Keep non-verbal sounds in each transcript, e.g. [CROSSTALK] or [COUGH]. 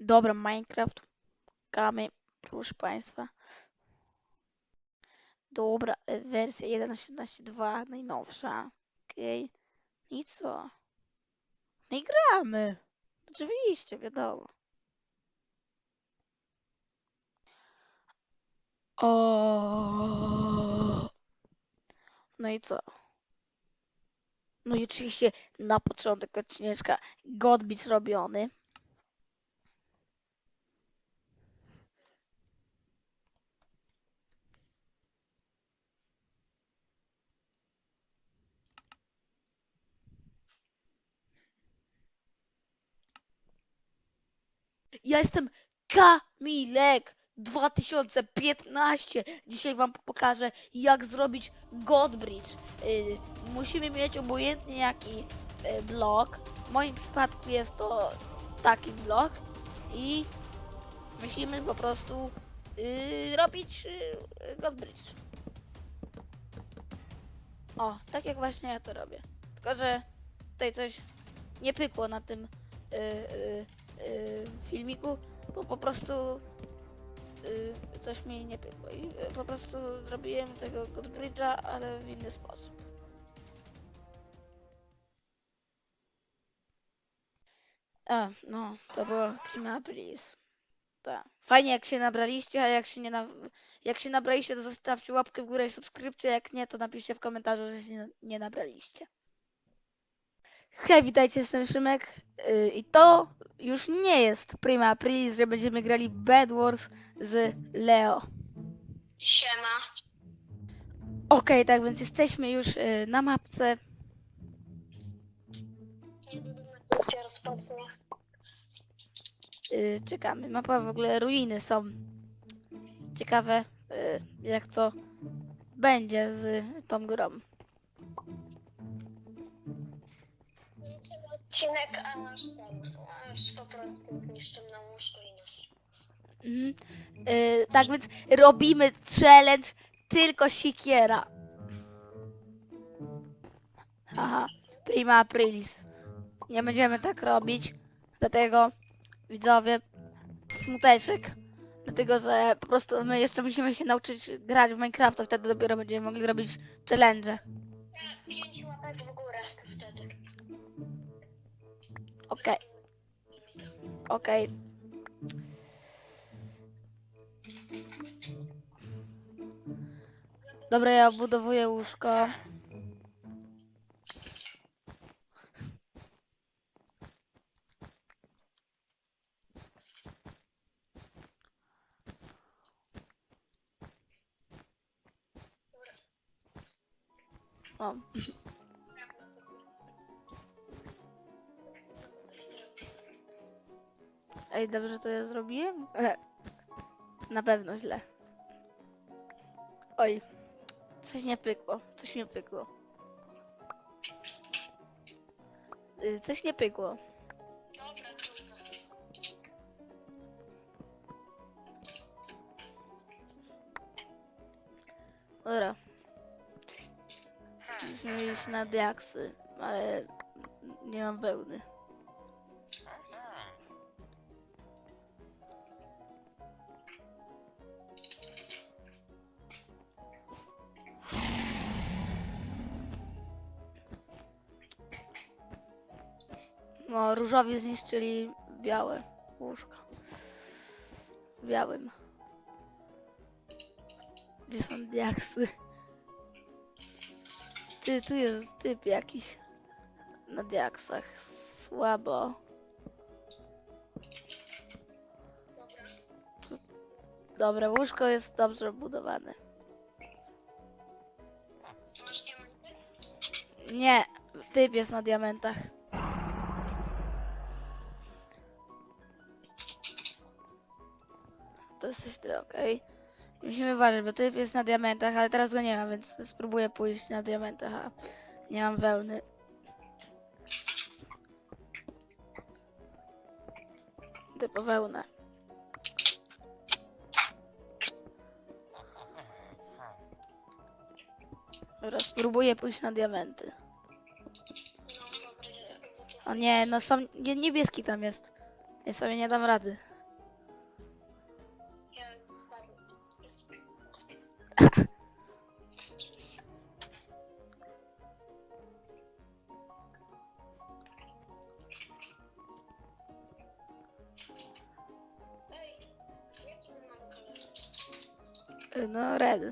Dobra, Minecraft. Kamy, proszę Państwa. Dobra, wersja 1.17.2, najnowsza. Okej. I co? No i gramy. Oczywiście, wiadomo. O. No i co? No i oczywiście na początek odcineczka Godbit robiony. Ja jestem Kamilek 2015. Dzisiaj wam pokażę jak zrobić Godbridge. Y, musimy mieć obojętnie jaki y, blok. W moim przypadku jest to taki blok i musimy po prostu y, robić y, Godbridge. O, tak jak właśnie ja to robię. Tylko, że tutaj coś nie pykło na tym y, y, y, filmiku, bo po prostu y, coś mi nie pykło i y, po prostu zrobiłem tego Godbridge'a, ale w inny sposób. A, no, to było Prima. Tak. Fajnie jak się nabraliście, a jak się nie na... jak się nabraliście, to zostawcie łapkę w górę i subskrypcję, jak nie, to napiszcie w komentarzu, że się nie nabraliście. Hej, witajcie, jestem Szymek yy, i to już nie jest Prima Aprilis, że będziemy grali Bed Wars z Leo. Siema. Okej, tak więc jesteśmy już yy, na mapce. Misja rozpocznie. Yy, czekamy. Mapa w ogóle ruiny są. Ciekawe yy, jak to będzie z tą grą. Odcinek, aż ten, aż po prostu zniszczą nam łóżko i. Mhm. Yy, tak więc robimy challenge tylko sikiera. Haha, prima aprilis. Nie będziemy tak robić, dlatego widzowie, smuteczek. Dlatego, że po prostu my jeszcze musimy się nauczyć grać w Minecrafta, wtedy dopiero będziemy mogli robić challenge. Pięć łapek w górę wtedy. Okej, okej. Dobra, ja obudowuję łóżko. O, ej, dobrze to ja zrobiłem? E, Na pewno źle. Oj, coś nie pykło, coś nie pykło. Y, Coś nie pykło. Dobra, trudno. Dobra. Musimy iść na diaksy, ale nie mam wełny. Różowi zniszczyli białe łóżka. Białym. Gdzie są diaksy? Ty, tu jest typ jakiś na diaksach. Słabo. Dobra. Dobra, łóżko jest dobrze budowane. Nie, typ jest na diamentach. Okej. Musimy uważać, bo typ jest na diamentach, ale teraz go nie ma, więc spróbuję pójść na diamentach, a nie mam wełny. Typo wełnę. Dobra, spróbuję pójść na diamenty. O nie, no nie, niebieski tam jest. Ja sobie nie dam rady. No, red.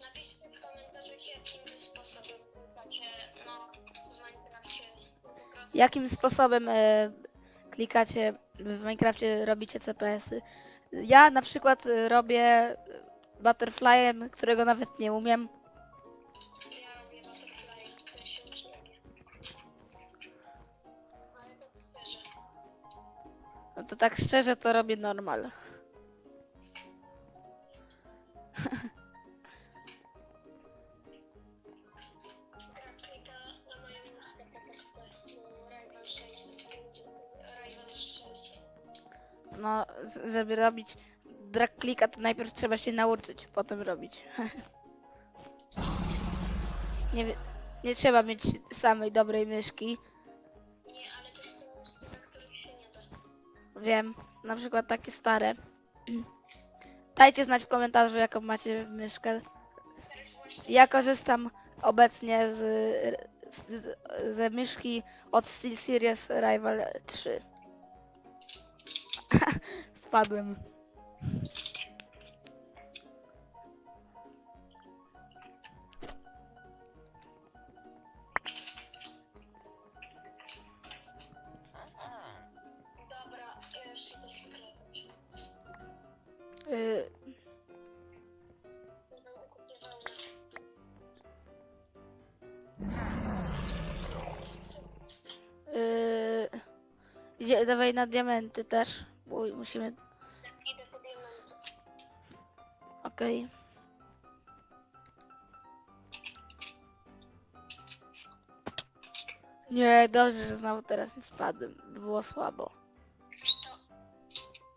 Napiszcie w komentarzu, jakim sposobem klikacie, no, w Minecrafcie. Po prostu. Jakim sposobem e, klikacie w Minecrafcie, robicie CPS-y? Ja na przykład e, robię e, Butterflyem, którego nawet nie umiem. Tak szczerze to robię normal. Gra klika na moją nóżkę jak stoi. Rival 6, Rival 6. No, żeby robić drag clicka, to najpierw trzeba się nauczyć, potem robić. [LAUGHS] nie, nie trzeba mieć samej dobrej myszki. Wiem, na przykład takie stare. Dajcie znać w komentarzu, jaką macie myszkę. Ja korzystam obecnie z, z, ze myszki od SteelSeries Rival 3. [LAUGHS] Spadłem. Idzie, dawaj na diamenty też, bo musimy... Idę po diamenty. Okej. Nie, dobrze, że znowu teraz nie spadłem. by Było słabo. To?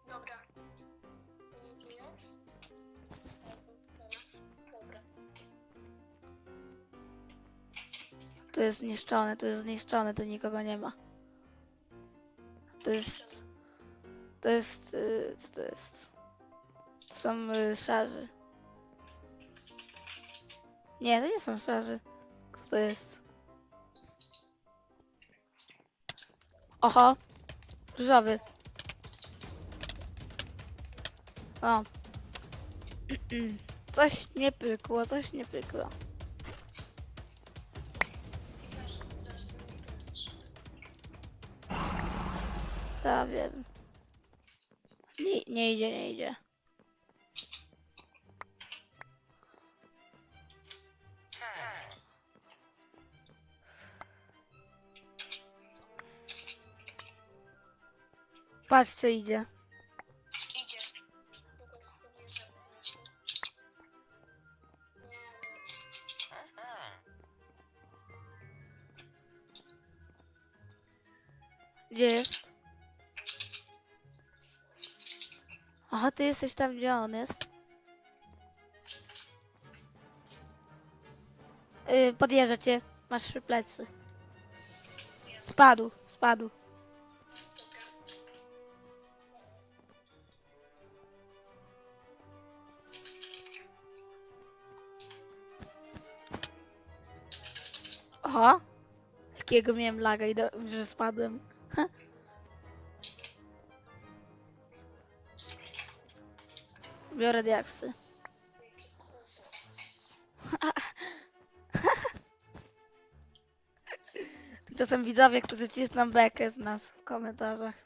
Dobra. To jest zniszczone, to jest zniszczone, tu nikogo nie ma. To jest... To jest... y, Co to jest? To są y, szarzy. Nie, to nie są szarzy. Kto to jest? Oho! Różowy. O. [CLEARS THROAT] Coś nie pykło, coś nie pykło. Wiem. Nie, nie idzie, nie idzie. Patrz, co idzie. Idzie. Gdzie jest? Aha, ty jesteś tam, gdzie on jest. Yy, podjeżdża cię. Masz plecy. Spadł, spadł. Oho. Jakiego miałem laga i do, że spadłem. Biorę diaksy. [LAUGHS] Tymczasem widzowie, którzy cisną bekę z nas w komentarzach.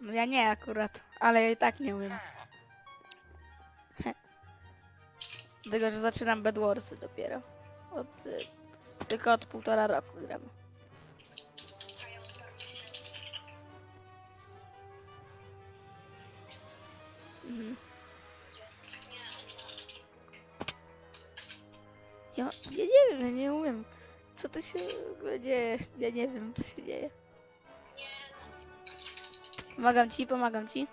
No ja nie akurat, ale ja i tak nie umiem. [LAUGHS] Dlatego, że zaczynam Bedwarsy dopiero. Od, y, tylko od półtora roku gram. Mhm. Ja, ja nie wiem, ja nie umiem. Co to się dzieje? Ja nie wiem, co się dzieje. Pomagam ci, pomagam ci.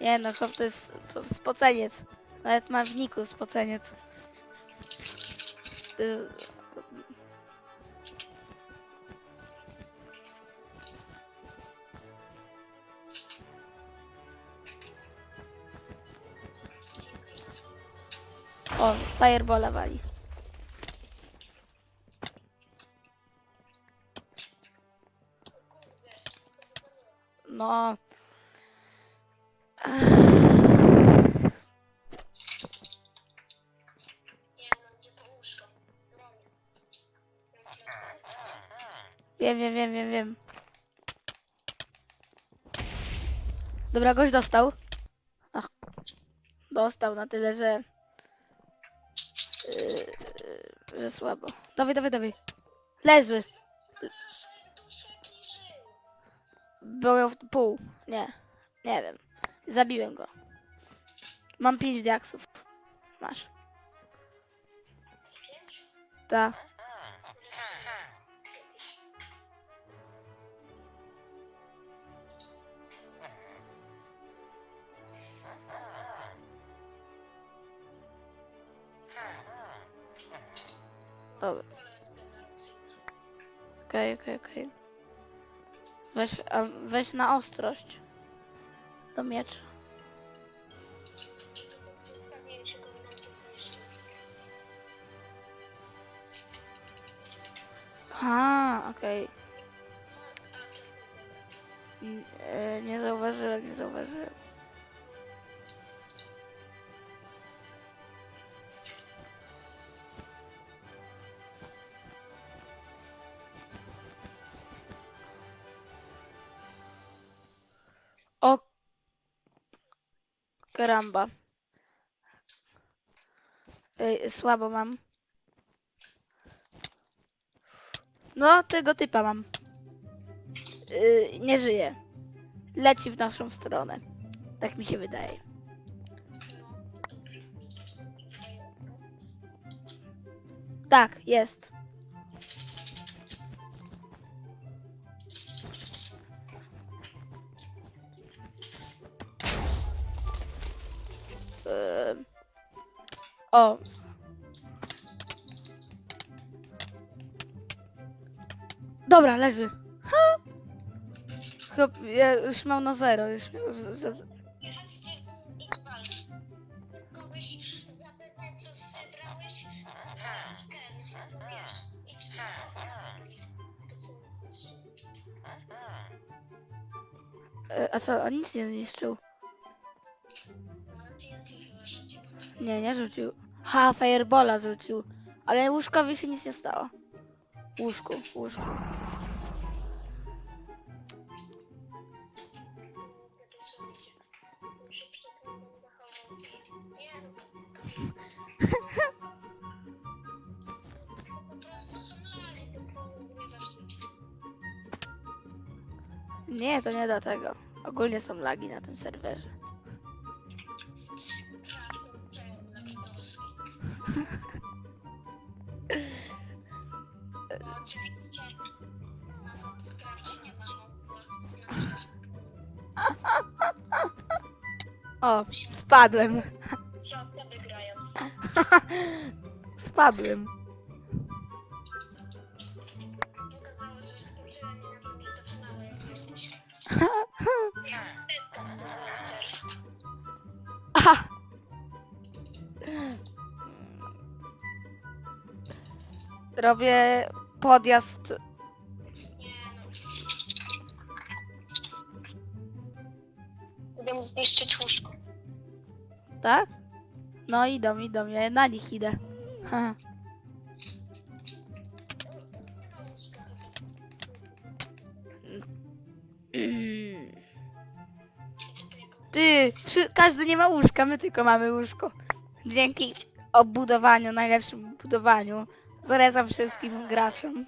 Nie no, chłop to jest po- spoceniec. Nawet ma w niku spoceniec. O, firebola wali. Klasę. Wiem, wiem, wiem, wiem, wiem. Dobra, gość dostał. Ach. Dostał na tyle, że... Yy, że słabo. Dawaj, dawaj, dawaj. Leży. Był w pół. Nie. Nie wiem. Zabiłem go. Mam pięć diaksów. Masz. Pięć? Ta. Jakieś. Dobra. Pole regeneracyjne. Okej, okej, okej. Weź, weź na ostrość. Do miecza. Czy to tak zostawiłem się go i nam to zniszczył? A, okej. N- e, Nie zauważyłem, nie zauważyłem. Karamba. Ej, słabo mam. No, tego typa mam. Yy, nie żyje. Leci w naszą stronę. Tak mi się wydaje. Tak, jest. O. Dobra, leży. Ha! Chyba ja już mam na zero. Już, już, z- Nie chodźcie z nim co wiesz, a co, on nic nie zniszczył? Nie, nie rzucił. Ha, firebola rzucił. Ale łóżkowi się nic nie stało. Łóżku, łóżku. [LAUGHS] Nie, to... Nie nie dlatego. Ogólnie są lagi na tym serwerze. O, spadłem. Wygrają. [LAUGHS] Spadłem. Okazało się, że skończyłem i na to finału jakiegoś. Testa z surf. Aha. Robię podjazd. Nie no. Idę zniszczyć łóżko. Tak? No idą, idą. Ja na nich idę. [LAUGHS] Ty, każdy nie ma łóżka, my tylko mamy łóżko. Dzięki obudowaniu, najlepszym budowaniu. Zalecam wszystkim graczom.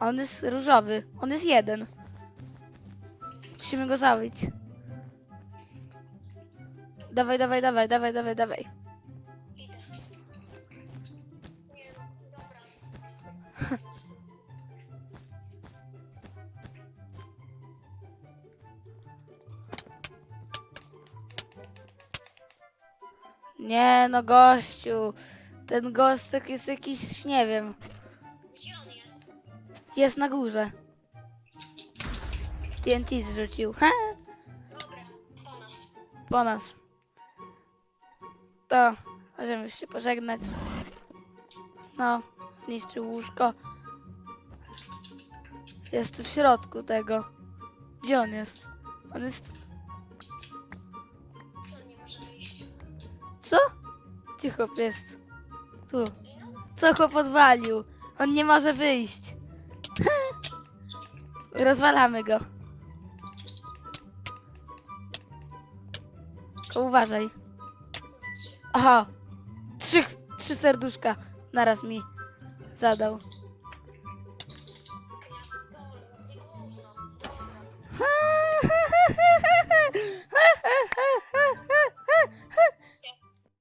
On jest różowy. On jest jeden. Musimy go zabić. Dawaj, dawaj, dawaj, dawaj, dawaj, dawaj. [LAUGHS] Nie, no gościu. Ten gostek jest jakiś, nie wiem. Gdzie on jest? Jest na górze. TNT zrzucił. [LAUGHS] Dobra, po nas. Po nas. To, możemy się pożegnać. No, zniszczył łóżko. Jest w środku tego. Gdzie on jest? On jest... Co, nie może wyjść? Co? Gdzie chłop jest? Tu. Co chłop odwalił? On nie może wyjść. [LAUGHS] Rozwalamy go. Tylko uważaj. Aha. Trzy, trzy serduszka naraz mi zadał.